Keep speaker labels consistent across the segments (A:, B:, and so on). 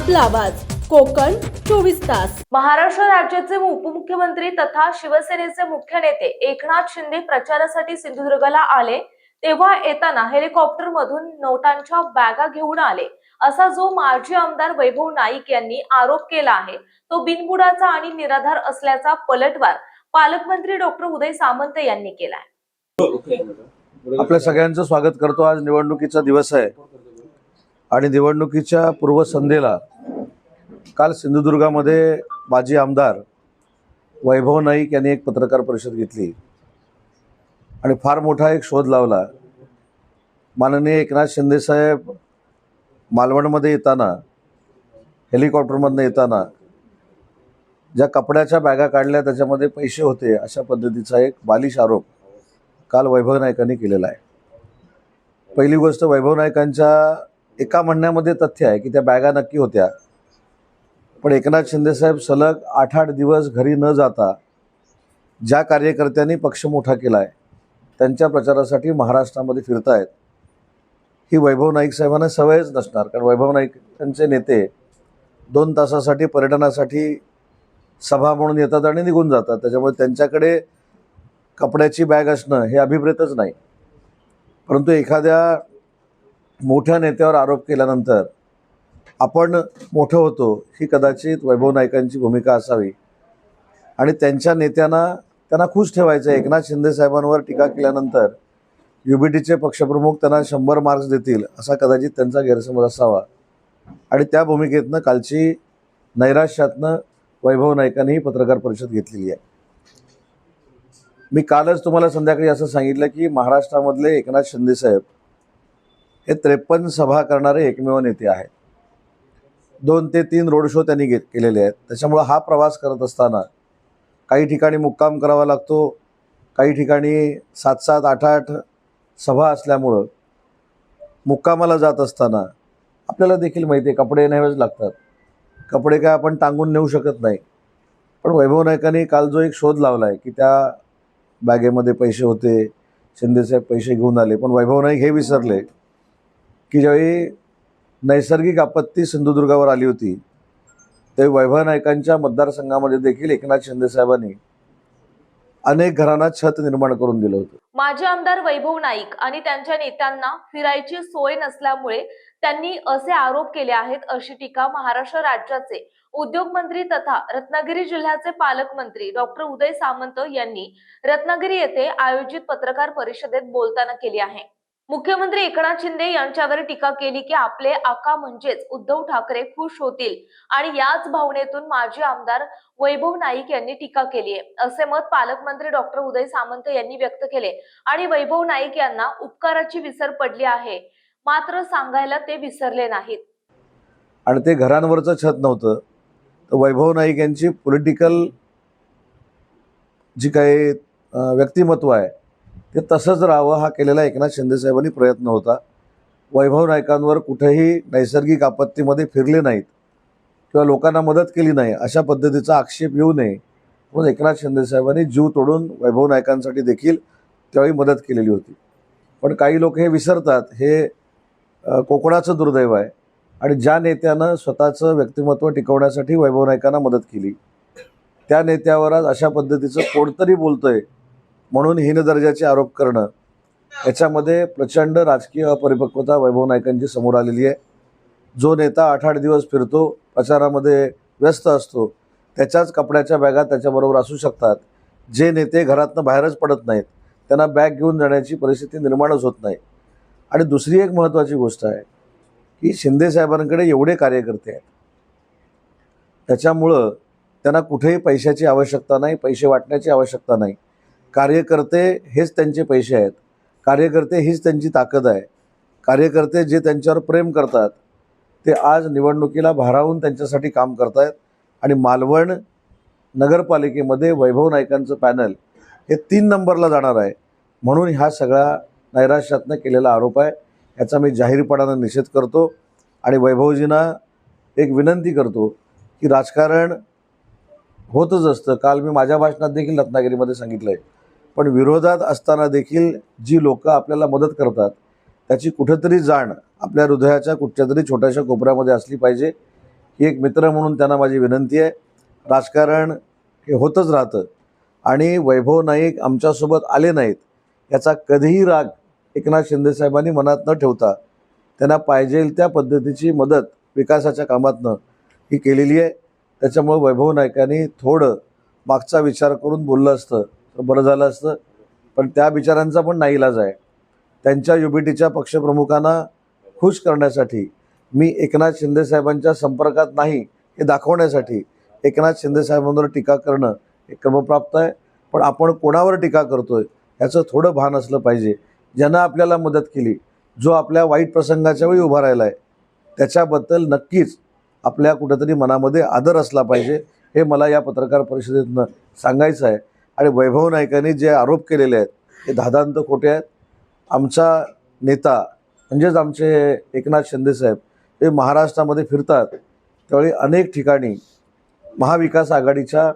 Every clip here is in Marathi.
A: आपला आवाज कोकण चोवीस तास.
B: महाराष्ट्र राज्याचे उपमुख्यमंत्री तथा शिवसेनेचे मुख्य नेते एकनाथ शिंदे प्रचारासाठी सिंधुदुर्गला आले. तेव्हा येताना हेलिकॉप्टर मधून नोटांच्या बॅगा घेऊन आले. असा जो माजी आमदार वैभव नाईक यांनी आरोप केला आहे तो बिनबुडाचा आणि निराधार असल्याचा पलटवार पालकमंत्री डॉक्टर उदय सामंत यांनी केलाय.
C: आपल्या सगळ्यांचं स्वागत करतो. आज निवडणुकीचा दिवस आहे. आणि निवडणुकीच्या पूर्वसंध्येला काल सिंधुदुर्गामध्ये माजी आमदार वैभव नाईक यांनी एक पत्रकार परिषद घेतली. आणि फार मोठा एक शोध लावला. माननीय एकनाथ शिंदेसाहेब मालवणमध्ये येताना हेलिकॉप्टरमधनं येताना ज्या कपड्याच्या बॅगा काढल्या त्याच्यामध्ये पैसे होते अशा पद्धतीचा एक बालिश आरोप काल वैभव नायकांनी केलेला आहे. पहिली गोष्ट वैभव नायकांच्या एका म्हणण्यामध्ये तथ्य आहे की त्या बॅगा नक्की होत्या. पण एकनाथ शिंदेसाहेब सलग आठ आठ दिवस घरी न जाता ज्या कार्यकर्त्यांनी पक्ष मोठा केला आहे त्यांच्या प्रचारासाठी महाराष्ट्रामध्ये फिरतायत. ही वैभव नाईक साहेबांना सवयच नसणार कारण वैभव नाईक त्यांचे नेते दोन तासासाठी पर्यटनासाठी सभा म्हणून येतात आणि निघून जातात. त्याच्यामुळे त्यांच्याकडे कपड्याची बॅग असणं हे अभिप्रेतच नाही. परंतु एखाद्या मोठ्या नेत्यावर आरोप केल्यानंतर आपण मोठं होतो ही कदाचित वैभव नाईकांची भूमिका असावी. आणि त्यांच्या नेत्यांना त्यांना खुश ठेवायचं आहे. एकनाथ शिंदे साहेबांवर टीका केल्यानंतर यू बी टीचे पक्षप्रमुख त्यांना शंभर मार्क्स देतील असा कदाचित त्यांचा गैरसमज असावा. आणि त्या भूमिकेतनं कालची नैराश्यातनं वैभव नाईकांनीही पत्रकार परिषद घेतलेली आहे. मी कालच तुम्हाला संध्याकाळी असं सांगितलं की महाराष्ट्रामधले एकनाथ शिंदेसाहेब हे त्रेपन्न सभा करणारे एकमेव नेते आहेत. दोन ते तीन रोड शो त्यांनी घेत केलेले आहेत. त्याच्यामुळं हा प्रवास करत असताना काही ठिकाणी मुक्काम करावा लागतो. काही ठिकाणी सात सात आठ आठ सभा असल्यामुळं मुक्कामाला जात असताना आपल्याला देखील माहिती आहे कपडे नेहमीच लागतात. कपडे काय आपण टांगून नेऊ शकत नाही. पण वैभव नायकांनी काल जो एक शोध लावला आहे की त्या बॅगेमध्ये पैसे होते शिंदेसाहेब पैसे घेऊन आले पण वैभव नाईक हे विसरले. की ज्यावेळी नैसर्गिक आपत्ती सिंधुदुर्गावर आली होती त्यावेळी वैभव नायकांच्या मतदारसंघामध्ये देखील एकनाथ शिंदेसाहेबांनी अनेक घरांना छत निर्माण करून दिलं होतं.
B: माजी आमदार वैभव नाईक आणि त्यांच्या नेत्यांना फिरायची सोय नसल्यामुळे त्यांनी असे आरोप केले आहेत अशी टीका महाराष्ट्र राज्याचे उद्योगमंत्री तथा रत्नागिरी जिल्ह्याचे पालकमंत्री डॉक्टर उदय सामंत यांनी रत्नागिरी येथे आयोजित पत्रकार परिषदेत बोलताना केली आहे. मुख्यमंत्री एकनाथ शिंदे यांच्यावर टीका केली की आपले आका म्हणजेच उद्धव ठाकरे खुश होतील. आणि याच भावनेतून माजी आमदार वैभव नाईक यांनी टीका केली आहे. असे मत पालकमंत्री डॉक्टर उदय सामंत यांनी व्यक्त केले. आणि वैभव नाईक यांना उपकाराची विसर पडली आहे. मात्र सांगायला ते विसरले नाहीत.
C: आणि ते घरांवरचं छत नव्हतं. तर वैभव नाईक यांची पॉलिटिकल जी काही व्यक्तिमत्व आहे ते तसंच राहावं हा केलेला एकनाथ शिंदेसाहेबांनी प्रयत्न होता. वैभव नायकांवर कुठेही नैसर्गिक आपत्तीमध्ये फिरले नाहीत किंवा लोकांना मदत केली नाही अशा पद्धतीचा आक्षेप येऊ नये म्हणून एकनाथ शिंदेसाहेबांनी जीव तोडून वैभव नायकांसाठी देखील त्यावेळी मदत केलेली होती. पण काही लोक हे विसरतात हे कोकणाचं दुर्दैव आहे आणि ज्या नेत्यानं स्वतःचं व्यक्तिमत्व टिकवण्यासाठी वैभव नायकांना मदत केली त्या नेत्यावर आज अशा पद्धतीचं कोणतरी आहे म्हणून हीन दर्जाचे आरोप करणं याच्यामध्ये प्रचंड राजकीय अपरिपक्वता वैभव नायकांची समोर आलेली आहे. जो नेता आठ आठ दिवस फिरतो प्रचारामध्ये व्यस्त असतो त्याच्याच कपड्याच्या बॅगा त्याच्याबरोबर असू शकतात. जे नेते घरातनं बाहेरच पडत नाहीत त्यांना बॅग घेऊन जाण्याची परिस्थिती निर्माणच होत नाही. आणि दुसरी एक महत्त्वाची गोष्ट आहे की शिंदे साहेबांकडे एवढे कार्यकर्ते आहेत. त्याच्यामुळं त्यांना कुठेही पैशाची आवश्यकता नाही पैसे वाटण्याची आवश्यकता नाही. कार्यकर्ते हेच त्यांचे पैसे आहेत. कार्यकर्ते हीच त्यांची ताकद आहे. कार्यकर्ते जे त्यांच्यावर प्रेम करतात ते आज निवडणुकीला भारावून त्यांच्यासाठी काम करतायत आणि मालवण नगरपालिकेमध्ये वैभव नाईकांचं पॅनल हे तीन नंबरला जाणार आहे. म्हणून ह्या सगळ्या नैराश्यातनं केलेला आरोप आहे. याचा मी जाहीरपणानं निषेध करतो आणि वैभवजींना एक विनंती करतो की राजकारण होतच असतं. काल मी माझ्या भाषणात देखील रत्नागिरीमध्ये सांगितलं आहे पण विरोधात असताना देखील जी लोक आपल्याला मदत करतात त्याची कुठंतरी जाण आपल्या हृदयाच्या कुठच्या तरी छोट्याशा कोपऱ्यामध्ये असली पाहिजे ही एक मित्र म्हणून त्यांना माझी विनंती आहे. राजकारण हे होतच राहतं आणि वैभव नाईक आमच्यासोबत आले नाहीत याचा कधीही राग एकनाथ शिंदेसाहेबांनी मनात न ठेवता त्यांना पाहिजे त्या पद्धतीची मदत विकासाच्या कामातनं ही केलेली आहे. त्याच्यामुळं वैभव नायकांनी थोडं मागचा विचार करून बोललं असतं. बरं झालं असतं. पण त्या बिचारांचा पण नाईलाज आहे. त्यांच्या युबीटीच्या पक्षप्रमुखांना खुश करण्यासाठी मी एकनाथ शिंदेसाहेबांच्या संपर्कात नाही हे दाखवण्यासाठी एकनाथ शिंदेसाहेबांवर टीका करणं हे क्रमप्राप्त आहे. पण आपण कोणावर टीका करतोय याचं थोडं भान असलं पाहिजे. ज्यानं आपल्याला मदत केली जो आपल्या वाईट प्रसंगाच्या वेळी उभा राहिला आहे त्याच्याबद्दल नक्कीच आपल्या कुठंतरी मनामध्ये आदर असला पाहिजे. हे मला या पत्रकार परिषदेतनं सांगायचं आहे. आणि वैभव नाईकांनी जे आरोप केलेले आहेत ते धादांत खोटे आहेत. आमचा नेता म्हणजेच आमचे एकनाथ शिंदेसाहेब हे महाराष्ट्रामध्ये फिरतात. त्यावेळी अनेक ठिकाणी महाविकास आघाडीच्या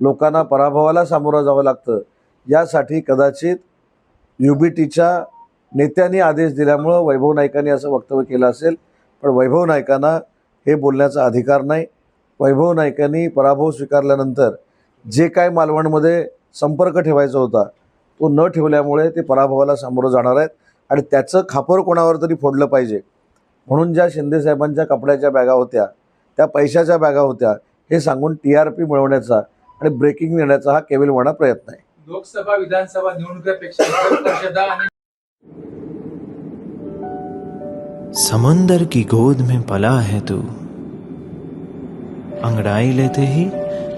C: लोकांना पराभवाला सामोरं जावं लागतं. यासाठी कदाचित यू बी टीच्या नेत्यांनी आदेश दिल्यामुळं वैभव नाईकांनी असं वक्तव्य केलं असेल. पण वैभव नाईकांना हे बोलण्याचा अधिकार नाही. वैभव नाईकांनी पराभव स्वीकारल्यानंतर जे काय मालवणमध्ये संपर्क ठेवायचा होता तो न ठेवल्यामुळे ते पराभवाला सामोरं जाणार आहेत आणि त्याचं खापर कोणावर तरी फोडलं पाहिजे. म्हणून ज्या शिंदेसाहेबांच्या कपड्याच्या बॅगा होत्या त्या पैशाच्या बॅगा होत्या हे सांगून टी आर पी मिळवण्याचा आणि ब्रेकिंग देण्याचा हा केविलवाणा प्रयत्न आहे.
D: लोकसभा विधानसभा निवडणुकीपेक्षा
E: समुंदर की गोद में पला है तू। अंगड़ाई लेते ही